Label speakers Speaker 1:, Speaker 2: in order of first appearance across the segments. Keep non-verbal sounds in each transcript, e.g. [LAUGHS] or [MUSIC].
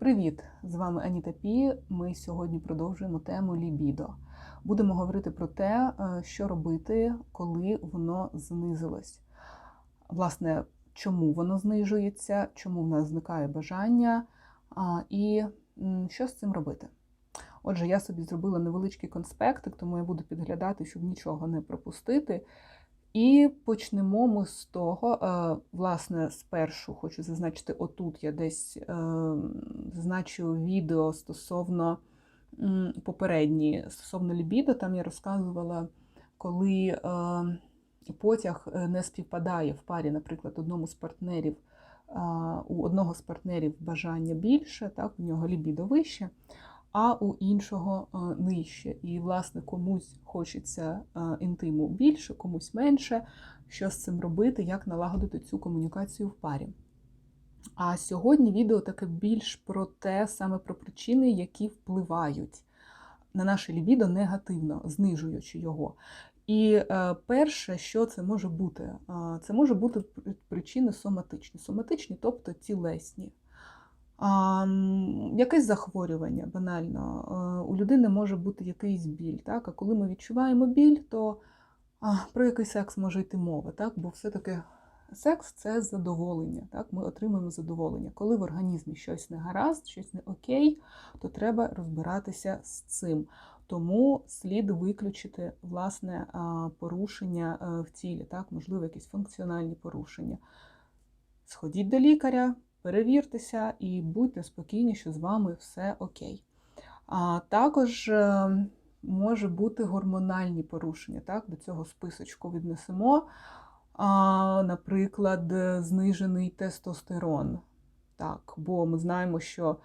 Speaker 1: Привіт! З вами Аніта Пі. Ми сьогодні продовжуємо тему лібідо. Будемо говорити про те, е, що робити, коли воно знизилось. Власне, чому воно знижується, чому в нас зникає бажання і що з цим робити. Отже, я собі зробила невеличкий конспектик, тому я буду підглядати, щоб нічого не пропустити. І почнемо ми з того, е, власне, спершу хочу зазначити, отут я десь е, зазначу відео стосовно м, попередні, стосовно лібідо, там я розказувала, коли е, потяг не співпадає в парі, наприклад, одному з партнерів, у одного з партнерів бажання більше, так, у нього лібідо вище а у іншого е, нижче. І, власне, комусь хочеться е, інтиму більше, комусь менше. Що з цим робити, як налагодити цю комунікацію в парі. А сьогодні відео таке більш про те, саме про причини, які впливають на наше лібідо негативно, знижуючи його. І е, перше, що це може бути? Це може бути причини соматичні. Соматичні, тобто тілесні. А, Якесь захворювання банально. У людини може бути якийсь біль. Так? А коли ми відчуваємо біль, то а, про який секс може йти мова? Так? Бо все-таки секс це задоволення. Так? Ми отримуємо задоволення. Коли в організмі щось не гаразд, щось не окей, то треба розбиратися з цим. Тому слід виключити власне порушення е, в тілі, так? можливо, якісь функціональні порушення. Сходіть до лікаря перевіртеся і будьте спокійні, що з вами все окей. А також е, може бути гормональні порушення. Так? До цього списочку віднесемо, а, наприклад, знижений тестостерон. Так, Бо ми знаємо, що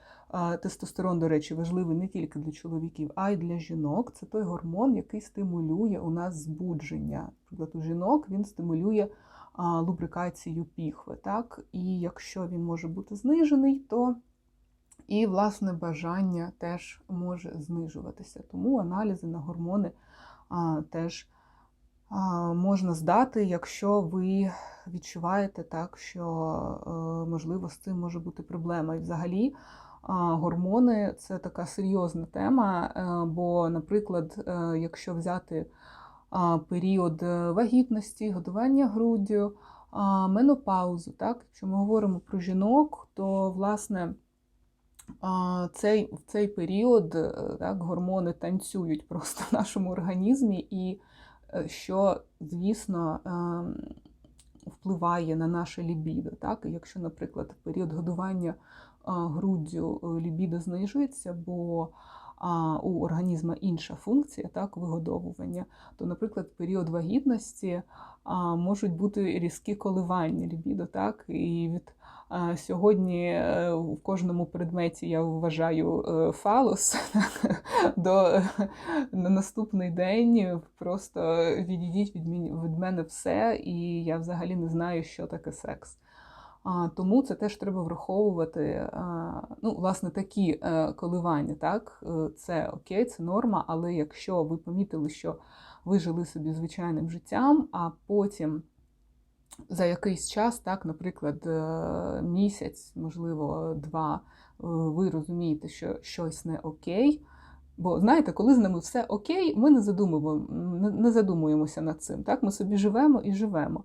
Speaker 1: тестостерон, до речі, важливий не тільки для чоловіків, а й для жінок. Це той гормон, який стимулює у нас збудження. Наприклад, у жінок він стимулює лубрикацію піхви. Так? І якщо він може бути знижений, то і власне бажання теж може знижуватися. Тому аналізи на гормони теж можна здати, якщо ви відчуваєте так, що е, можливо з цим може бути проблема. І взагалі гормони це така серйозна тема, е, бо, наприклад, е, якщо взяти період е, вагітності, годування груддю, менопаузу. Так? Якщо ми говоримо про жінок, то власне цей, в цей період е, так, гормони танцюють [LAUGHS] просто в нашому організмі, і е, що, звісно, впливає на наше лібідо. Так? Якщо, наприклад, в період годування груддю лібідо знижується, бо а у організму інша функція, так, вигодовування, то, наприклад, в період вагітності а, можуть бути різкі коливання лібідо, так, і від а, сьогодні е, в кожному предметі я вважаю е, фалос [LAUGHS] до на наступний день просто відійдіть від, від мене все, і я взагалі не знаю, що таке секс. Тому це теж треба враховувати. Ну, власне, такі е, коливання. Так, е, це окей, це норма, але якщо ви помітили, що ви жили собі звичайним життям, а потім за якийсь час, так, наприклад, е, місяць, можливо, два, ви розумієте, що щось не окей. Бо знаєте, коли з нами все окей, ми не задумуємо, не задумуємося над цим. Так, Ми собі живемо і живемо.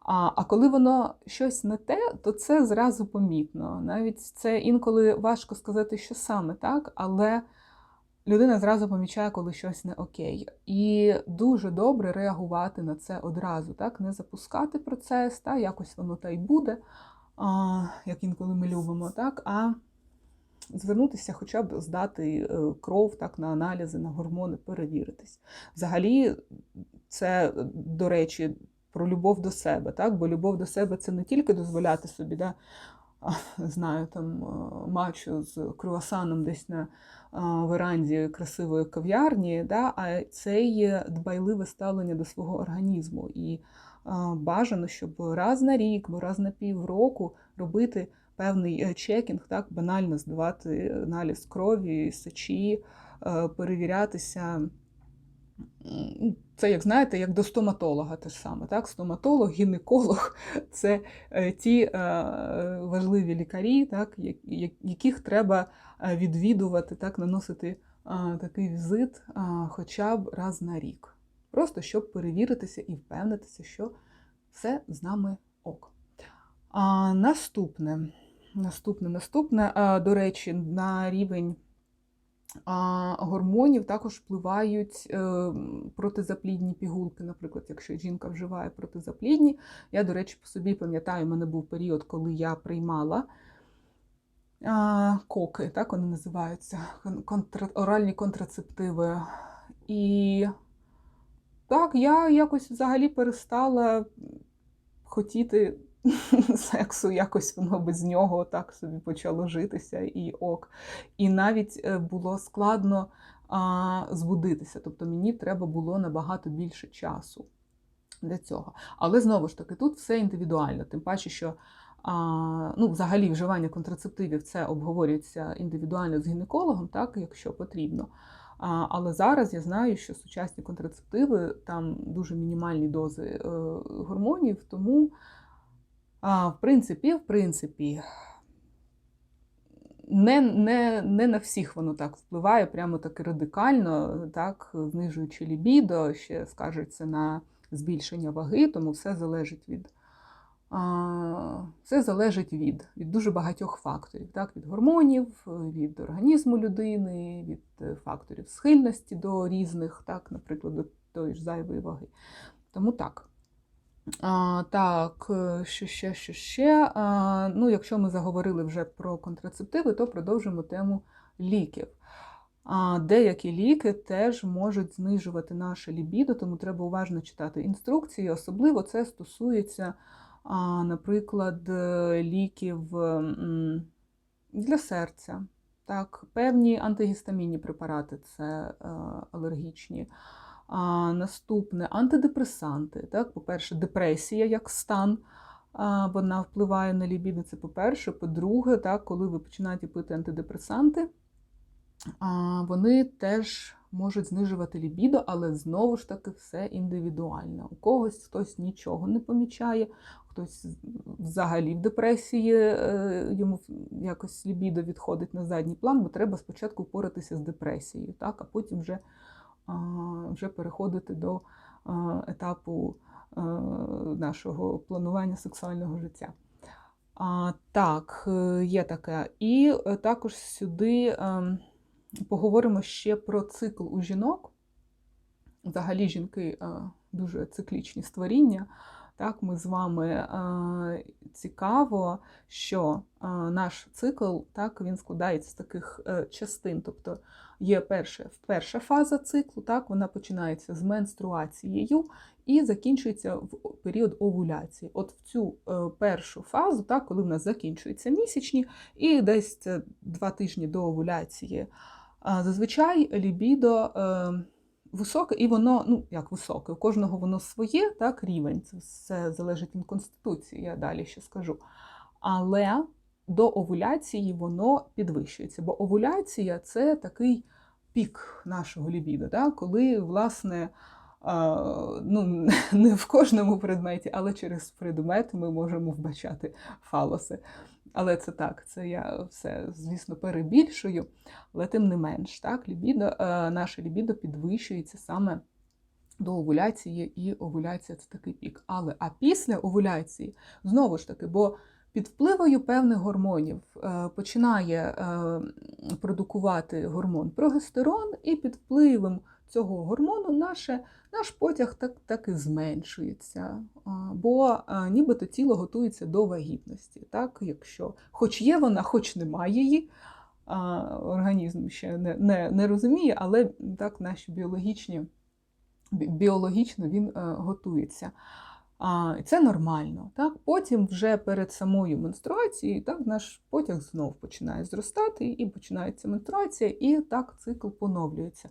Speaker 1: А а коли воно щось не те, то це зразу помітно. Навіть це інколи важко сказати, що саме так, але людина зразу помічає, коли щось не окей. І дуже добре реагувати на це одразу, так? не запускати процес, та якось воно та й буде, а, як інколи ми любимо, так? а звернутися, хоча б здати е, кров так, на аналізи, на гормони, перевіритись. Взагалі, це, до речі, про любов до себе, так? Бо любов до себе це не тільки дозволяти собі, да, знаю, там мачу з круасаном десь на веранді красивої кав'ярні, да, а це є дбайливе ставлення до свого організму. І бажано, щоб раз на рік, бо раз на півроку робити певний е, чекінг, так, банально здавати аналіз крові, сечі, е, перевірятися це, як знаєте, як до стоматолога те ж саме. Так? Стоматолог, гінеколог це е, ті е, важливі лікарі, так? яких треба е, відвідувати, так? наносити такий візит хоча б раз на рік. Просто щоб перевіритися і впевнитися, що все з нами ок. А, Наступне, наступне, наступне, до речі, на рівень а, гормонів також впливають е, протизаплідні пігулки. Наприклад, якщо жінка вживає протизаплідні. Я, до речі, по собі пам'ятаю, у мене був період, коли я приймала коки, так вони називаються, контра, оральні контрацептиви. І так, я якось взагалі перестала хотіти [LAUGHS] сексу, якось воно без нього так собі почало житися і ок. І навіть е, було складно а, збудитися. Тобто мені треба було набагато більше часу для цього. Але знову ж таки, тут все індивідуально, тим паче, що. А, ну, Взагалі, вживання контрацептивів це обговорюється індивідуально з гінекологом, так, якщо потрібно. А, Але зараз я знаю, що сучасні контрацептиви там дуже мінімальні дози е, гормонів, тому а, В принципі, в принципі, не не, не на всіх воно так впливає, прямо таки радикально, так, знижуючи лібідо, ще скажеться на збільшення ваги, тому все залежить від все залежить від від дуже багатьох факторів, так, від гормонів, від організму людини, від е, факторів схильності до різних, так, наприклад, до тої ж зайвої ваги. Тому так. А, Так, е, що ще, що ще. А, Ну, Якщо ми заговорили вже про контрацептиви, то продовжимо тему ліків. А, Деякі ліки теж можуть знижувати наше лібідо, тому треба уважно читати інструкції. Особливо це стосується, а, наприклад, ліків для серця. Так, Певні антигістамінні препарати це е, алергічні. А, Наступне антидепресанти. Так? По-перше, депресія як стан, а, вона впливає на лібідо, це по-перше. По-друге, так, коли ви починаєте пити антидепресанти, а, вони теж можуть знижувати лібідо, але знову ж таки все індивідуально. У когось хтось нічого не помічає, хтось взагалі в депресії е, йому якось лібідо відходить на задній план, бо треба спочатку впоратися з депресією, так, а потім вже вже переходити до етапу нашого планування сексуального життя. Так, е, є таке. І е, також сюди поговоримо ще про цикл у жінок. Взагалі, жінки е, дуже циклічні створіння. Так, Ми з вами цікаво, що наш цикл так, він складається з таких частин. Тобто є перша перша фаза циклу, так, вона починається з менструацією і закінчується в період овуляції. От в цю е, першу фазу, так, коли в нас закінчуються місячні, і десь два тижні до овуляції, зазвичай лібідо е, високе, і воно, ну як високе, у кожного воно своє, так, рівень. Це все залежить від конституції, я далі ще скажу. Але до овуляції воно підвищується. Бо овуляція це такий пік нашого лібіда, да? коли, власне, ну, [LAUGHS] не в кожному предметі, але через предмет ми можемо вбачати фалоси. Але це так, це я все, звісно, перебільшую, але тим не менш, так, лібідо, е, наше лібідо підвищується саме до овуляції, і овуляція це такий пік. Але а після овуляції, знову ж таки, бо під впливою певних гормонів е, починає е, продукувати гормон прогестерон, і під впливом цього гормону наше, наш потяг так так і зменшується. Бо е, нібито тіло готується до вагітності. Так? Якщо Хоч є вона, хоч немає її, організм ще не не, не розуміє, але так наші біологічні, біологічно він готується. А, Це нормально. Так? Потім вже перед самою менструацією так, наш потяг знов починає зростати, і починається менструація, і так цикл поновлюється.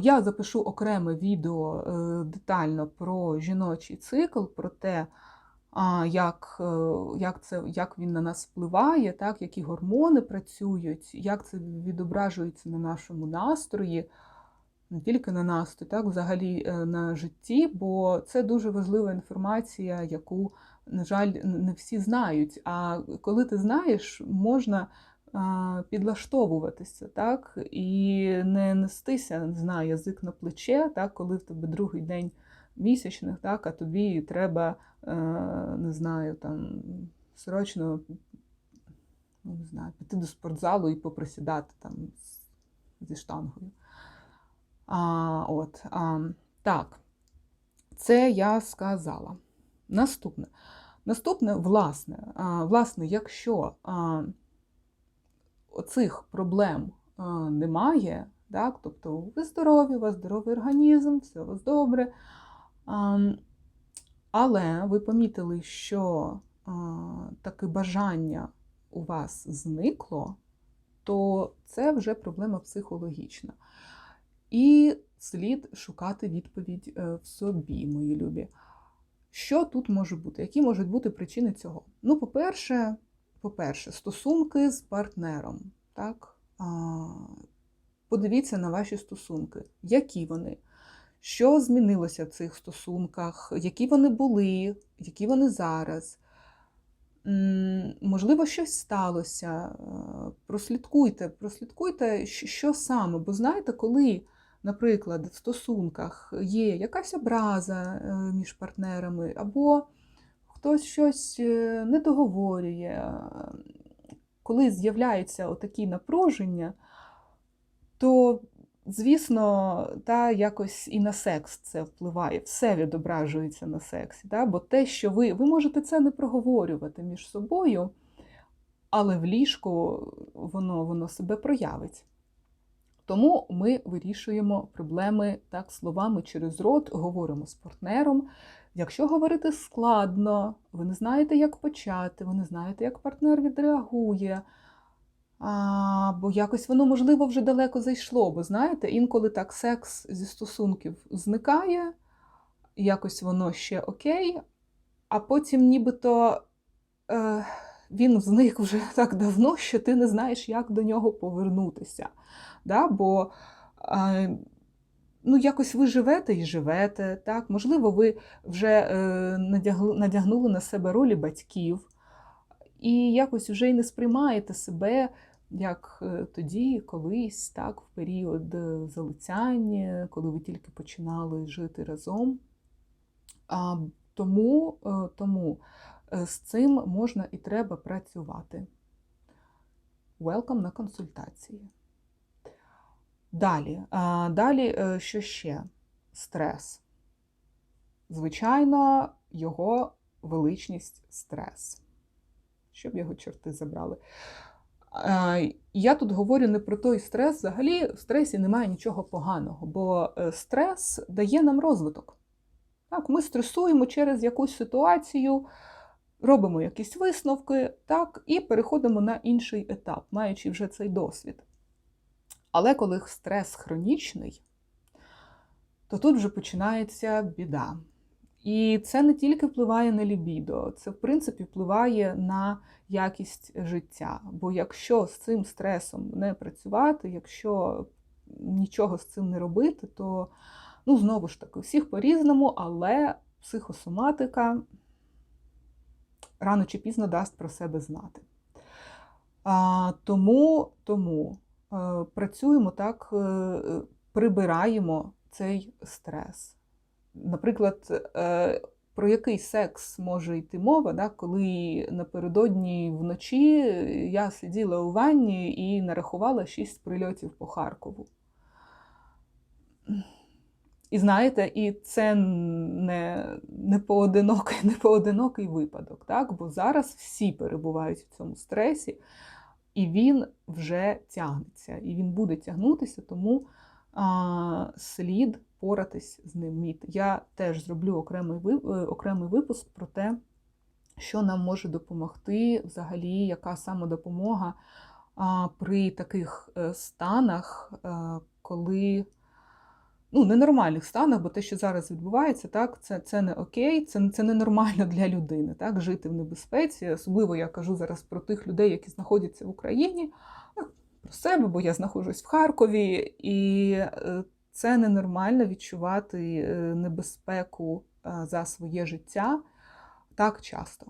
Speaker 1: Я запишу окреме відео е, детально про жіночий цикл, про те, як е, як, це, як він на нас впливає, так, які гормони працюють, як це відображується на нашому настрої. не тільки на настрій, так, взагалі е, на житті, бо це дуже важлива інформація, яку, на жаль, не всі знають. А коли ти знаєш, можна підлаштовуватися, так, і не нестися, не знаю, язик на плече, так, коли в тебе другий день місячних, так, а тобі треба, е, не знаю, там срочно ну, не знаю, піти до спортзалу і попросідати там зі штангою. А, от, а, Так, це я сказала. Наступне. Наступне, власне, а, власне, якщо а, оцих проблем немає, так, тобто ви здорові, у вас здоровий організм, все у вас добре. Але ви помітили, що таке бажання у вас зникло, то це вже проблема психологічна. І слід шукати відповідь е, в собі, мої любі. Що тут може бути? Які можуть бути причини цього? Ну, по-перше, по-перше, стосунки з партнером. Так? Подивіться на ваші стосунки, які вони, що змінилося в цих стосунках, які вони були, які вони зараз. Можливо, щось сталося. Е, прослідкуйте, прослідкуйте, що саме. Бо знаєте, коли, наприклад, в стосунках є якась образа е, між партнерами, або хтось щось е, не договорює, коли з'являються отакі напруження, то Звісно, та якось і на секс це впливає, все відображується на сексі. Та? Бо те, що ви ви можете це не проговорювати між собою, але в ліжку воно, воно себе проявить. Тому ми вирішуємо проблеми так словами через рот, говоримо з партнером. Якщо говорити складно, ви не знаєте, як почати, ви не знаєте, як партнер відреагує. А, Бо якось воно, можливо, вже далеко зайшло. Бо знаєте, інколи так секс зі стосунків зникає, якось воно ще окей, а потім нібито е, він зник вже [LAUGHS] так давно, що ти не знаєш, як до нього повернутися. Да? Бо е, ну, якось ви живете і живете. так? Можливо, ви вже е, надягнули на себе ролі батьків. І якось вже й не сприймаєте себе як е, тоді, колись, так, в період е, залицяння, коли ви тільки починали жити разом. А, Тому, тому з цим можна і треба працювати. Welcome на консультації. Далі, далі, що ще? Стрес. Звичайно, його величність стрес. Щоб його чорти забрали. Я тут говорю не про той стрес, взагалі в стресі немає нічого поганого, бо е, стрес дає нам розвиток. Так, Ми стресуємо через якусь ситуацію, робимо якісь висновки, так, і переходимо на інший етап, маючи вже цей досвід. Але коли стрес хронічний, то тут вже починається біда. І це не тільки впливає на лібідо, це, в принципі, впливає на якість життя. Бо якщо з цим стресом не працювати, якщо нічого з цим не робити, то, ну, знову ж таки, всіх по-різному, але психосоматика рано чи пізно дасть про себе знати. А, Тому тому працюємо так, е, прибираємо цей стрес. Наприклад, е, про який секс може йти мова, да, коли напередодні вночі я сиділа у ванні і нарахувала шість прильотів по Харкову. І знаєте, і це не не, поодинокий [LAUGHS] не поодинокий випадок, так? бо зараз всі перебувають в цьому стресі, і він вже тягнеться, і він буде тягнутися, тому а, слід поратись з ним. Я теж зроблю окремий е, окремий випуск про те, що нам може допомогти, взагалі, яка саме допомога при таких е, станах, е, коли ну, ненормальних станах, бо те, що зараз відбувається, так, це це не окей, це це ненормально для людини, так, жити в небезпеці. Особливо я кажу зараз про тих людей, які знаходяться в Україні, про себе, бо я знаходжусь в Харкові, і Це ненормально відчувати е, небезпеку е, за своє життя так часто.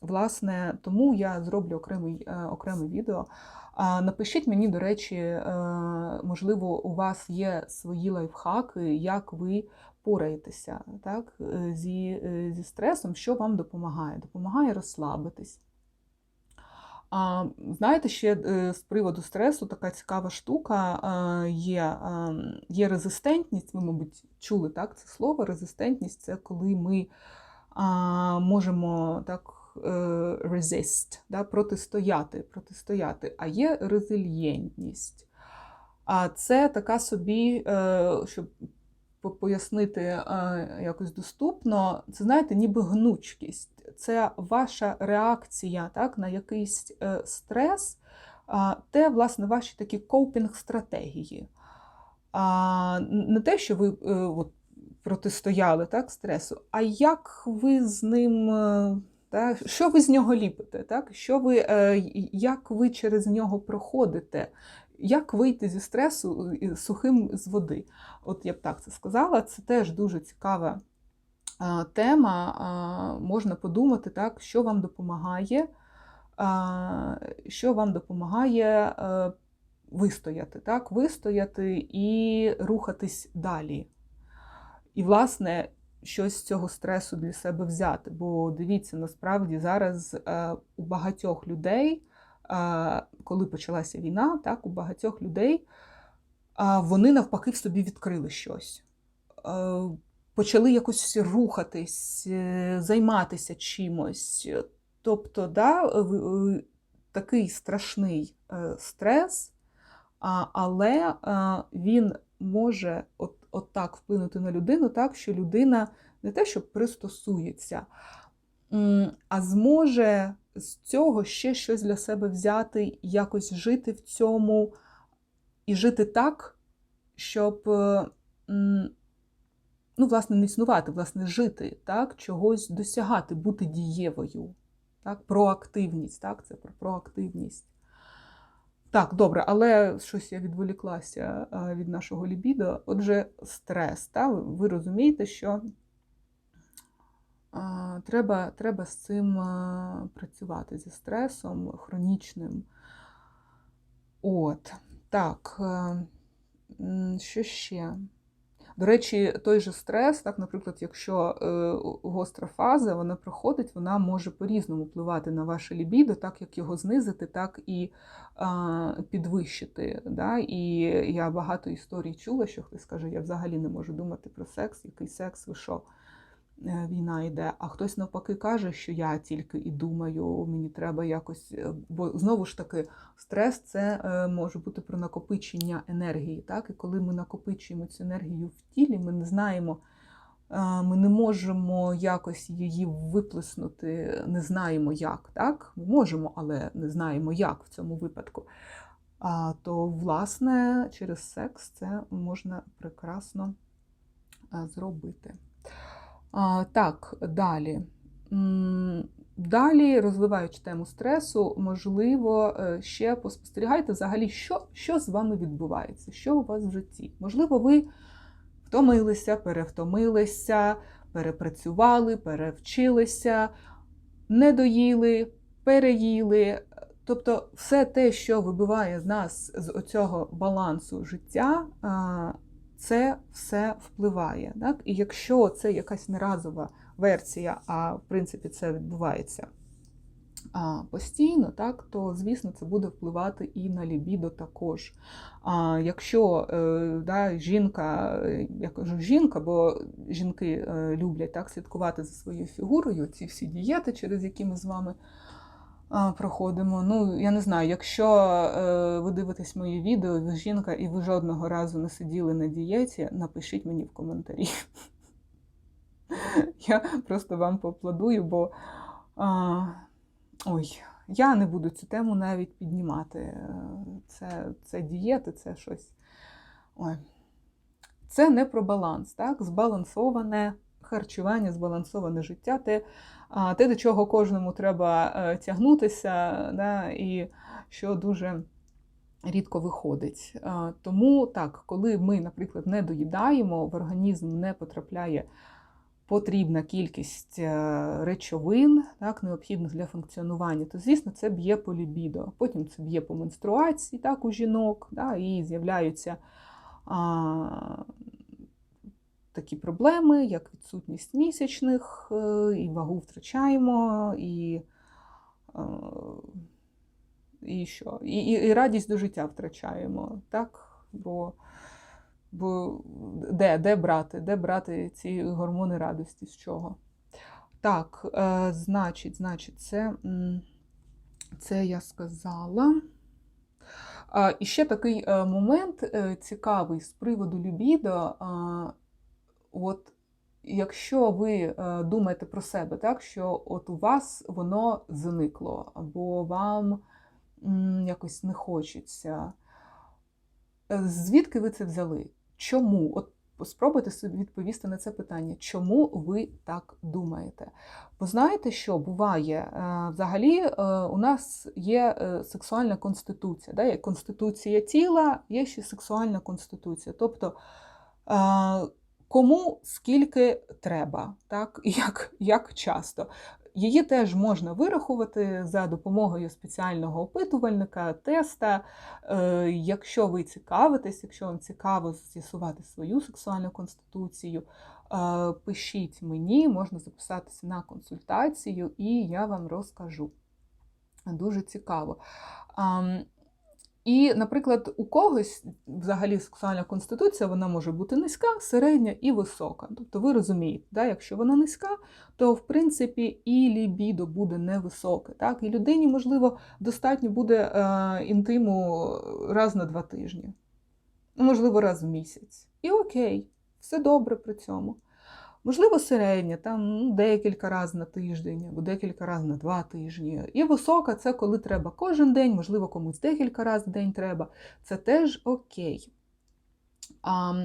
Speaker 1: Власне, тому я зроблю окремий, е, окреме відео. Напишіть мені, до речі, можливо, у вас є свої лайфхаки, як ви пораєтеся так, зі, зі стресом, що вам допомагає? Допомагає розслабитись. А, Знаєте, ще е, з приводу стресу така цікава штука є є резистентність, ви, мабуть, чули так, це слово. Резистентність це коли ми а, можемо так е, resist, да, протистояти, протистояти, а є резильєнтність. А це така собі, е, щоб пояснити якось доступно, це знаєте, ніби гнучкість це ваша реакція так, на якийсь е, стрес, те, власне, ваші такі копінг-стратегії. Не те, що ви е, от, протистояли так, стресу, а як ви з ним, е, так, що ви з нього ліпите, так? Що ви, як ви через нього проходите, як вийти зі стресу сухим з води? От я б так це сказала, це теж дуже цікава тема, можна подумати, так, що вам допомагає, що вам допомагає е, вистояти, так, вистояти і рухатись далі. І, власне, щось з цього стресу для себе взяти. Бо дивіться, насправді зараз е, у багатьох людей, коли почалася війна, так, у багатьох людей вони навпаки в собі відкрили щось. Е, почали якось рухатись, е, займатися чимось. Тобто, да, такий страшний е, стрес, але він може от, от так вплинути на людину, так, що людина не те, що пристосується, а зможе з цього ще щось для себе взяти, якось жити в цьому і жити так, щоб ну, власне, не існувати, власне, жити, так, чогось досягати, бути дієвою. Так, Проактивність, так, це про проактивність. Так, добре, але щось я відволіклася від нашого лібідо. Отже, стрес. Та? Ви розумієте, що треба треба з цим працювати зі стресом хронічним. От, так, що ще? До речі, той же стрес, так, наприклад, якщо е, гостра фаза вона проходить, вона може по-різному впливати на ваше лібідо, так як його знизити, так і підвищити. Да? І я багато історій чула, що хтось каже, я взагалі не можу думати про секс, який секс, ви що? Е, війна йде, а хтось навпаки каже, що я тільки і думаю, мені треба якось. Е, бо знову ж таки, стрес це е, може бути про накопичення енергії. Так? І коли ми накопичуємо цю енергію в тілі, ми не знаємо, ми не можемо якось її виплеснути, не знаємо як. Так? Ми можемо, але не знаємо, як в цьому випадку. А, То, власне, через секс це можна прекрасно зробити. Так, далі. Далі, розвиваючи тему стресу, можливо, е, ще поспостерігайте взагалі, що що з вами відбувається, що у вас в житті. Можливо, ви втомилися, перевтомилися, перепрацювали, перевчилися, не доїли, переїли. Тобто, все те, що вибиває з нас з оцього балансу життя, це все впливає. Так? І якщо це якась неразова версія, а в принципі це відбувається постійно, так, то, звісно, це буде впливати і на лібідо також. А Якщо е, да, жінка, я кажу жінка, бо жінки е, люблять так слідкувати за своєю фігурою, ці всі дієти, через які ми з вами проходимо. Ну, я не знаю, якщо е, ви дивитесь мої відео, ви жінка, і ви жодного разу не сиділи на дієті, напишіть мені в коментарі. [LAUGHS] Я просто вам поаплодую, бо а, ой, я не буду цю тему навіть піднімати. Це це дієти, це щось. Ой. Це не про баланс, так? Збалансоване харчування, збалансоване життя. те, те, до чого кожному треба е, тягнутися, да, і що дуже рідко виходить. Тому так, коли ми, наприклад, не доїдаємо, в організм не потрапляє потрібна кількість е, речовин, так, необхідних для функціонування, то, звісно, це б'є по лібідо. Потім це б'є по менструації так, у жінок, да, і з'являються а, такі проблеми, як відсутність місячних, е, і вагу втрачаємо, і е, і що? І, і, і радість до життя втрачаємо. так? Бо бо де де брати Де брати ці гормони радості? З чого? Так, е, значить, значить, це, це я сказала. І ще такий момент цікавий з приводу лібідо. От Якщо ви е, думаєте про себе, так, що от у вас воно зникло, або вам якось не хочеться, звідки ви це взяли? Чому? От Спробуйте собі відповісти на це питання, чому ви так думаєте? Бо знаєте, що буває? Е, взагалі е, у нас є е, сексуальна конституція. Да? Є конституція тіла, є ще сексуальна конституція. Тобто кому скільки треба, так? [LAUGHS] Як, як часто. Її теж можна вирахувати за допомогою спеціального опитувальника, теста. Е, якщо ви цікавитесь, якщо вам цікаво з'ясувати свою сексуальну конституцію, е, пишіть мені, можна записатися на консультацію, і я вам розкажу. Дуже цікаво. І, наприклад, у когось взагалі сексуальна конституція вона може бути низька, середня і висока. Тобто ви розумієте, да, якщо вона низька, то в принципі і лібідо буде невисоке. Так? І людині, можливо, достатньо буде е, інтиму раз на два тижні, можливо, раз в місяць. І окей, все добре при цьому. Можливо, середня, там ну, декілька разів на тиждень або декілька разів на два тижні. І висока це коли треба кожен день, можливо, комусь декілька разів в день треба. Це теж окей. А,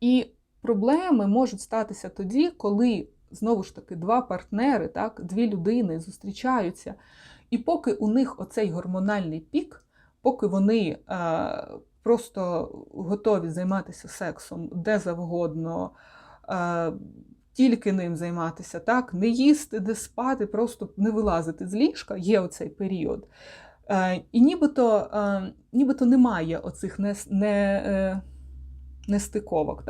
Speaker 1: І проблеми можуть статися тоді, коли, знову ж таки, два партнери, так, дві людини зустрічаються. І поки у них оцей гормональний пік, поки вони а, просто готові займатися сексом де завгодно тільки ним займатися, так? не їсти, не спати, просто не вилазити з ліжка, є оцей період. Е, і нібито е, нібито немає оцих не, не, е, нестиковок.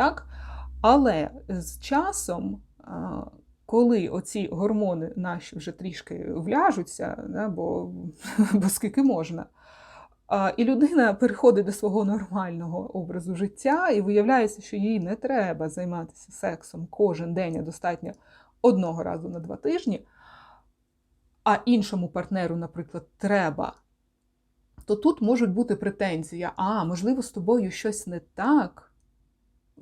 Speaker 1: Але з часом, коли оці гормони наші вже трішки вляжуться, бо, [LAUGHS] бо скільки можна, і людина переходить до свого нормального образу життя, і виявляється, що їй не треба займатися сексом кожен день, а достатньо одного разу на два тижні, а іншому партнеру, наприклад, треба. То тут можуть бути претензії, а можливо, з тобою щось не так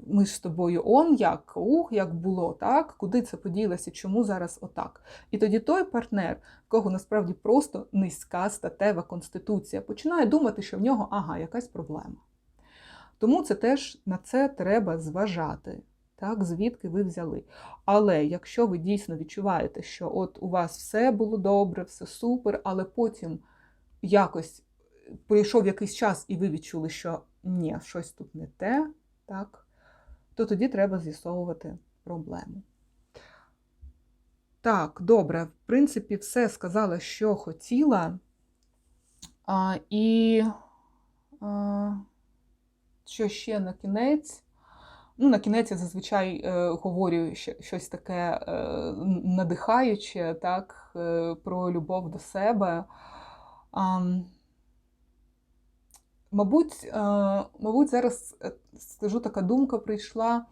Speaker 1: ми ж з тобою он як, ух, як було, так? Куди це поділося, чому зараз отак? І тоді той партнер, в кого насправді просто низька статева конституція, починає думати, що в нього ага, якась проблема. Тому це теж на це треба зважати, так, звідки ви взяли. Але якщо ви дійсно відчуваєте, що от у вас все було добре, все супер, але потім якось пройшов якийсь час, і ви відчули, що ні, щось тут не те, так, то тоді треба з'ясовувати проблему. Так, добре, в принципі, все сказала, що хотіла. А, І а, що ще на кінець? Ну, На кінець я зазвичай е, говорю щось таке е, надихаюче, так, е, про любов до себе. А, Мабуть, е, мабуть, зараз е, скажу, така думка прийшла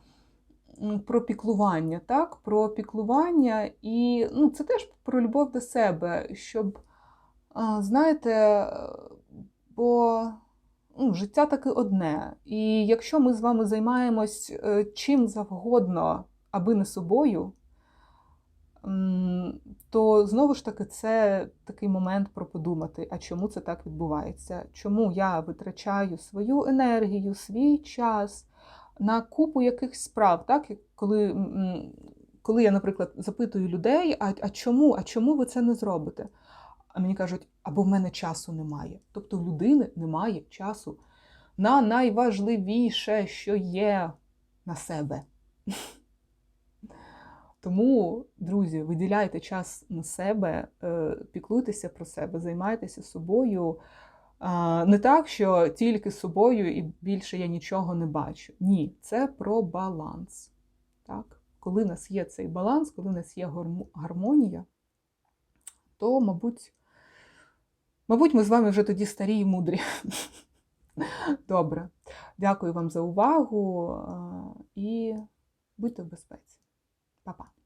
Speaker 1: про піклування, так? Про піклування, і ну, це теж про любов до себе, щоб, е, знаєте, бо ну, життя таки одне. І якщо ми з вами займаємось чим завгодно, аби не собою, то знову ж таки це такий момент про подумати, а чому це так відбувається? Чому я витрачаю свою енергію, свій час на купу якихось справ, так? коли коли я, наприклад, запитую людей, а а чому а чому ви це не зробите? А мені кажуть, або в мене часу немає. Тобто в людини немає часу на найважливіше, що є на себе. [LAUGHS] Тому, друзі, виділяйте час на себе, е, піклуйтеся про себе, займайтеся собою. Не так, що тільки собою і більше я нічого не бачу. Ні, це про баланс. Так? Коли у нас є цей баланс, коли у нас є гармонія, то, мабуть, мабуть, ми з вами вже тоді старі і мудрі. [LAUGHS] Добре. Дякую вам за увагу і будьте в безпеці. Pa, pa.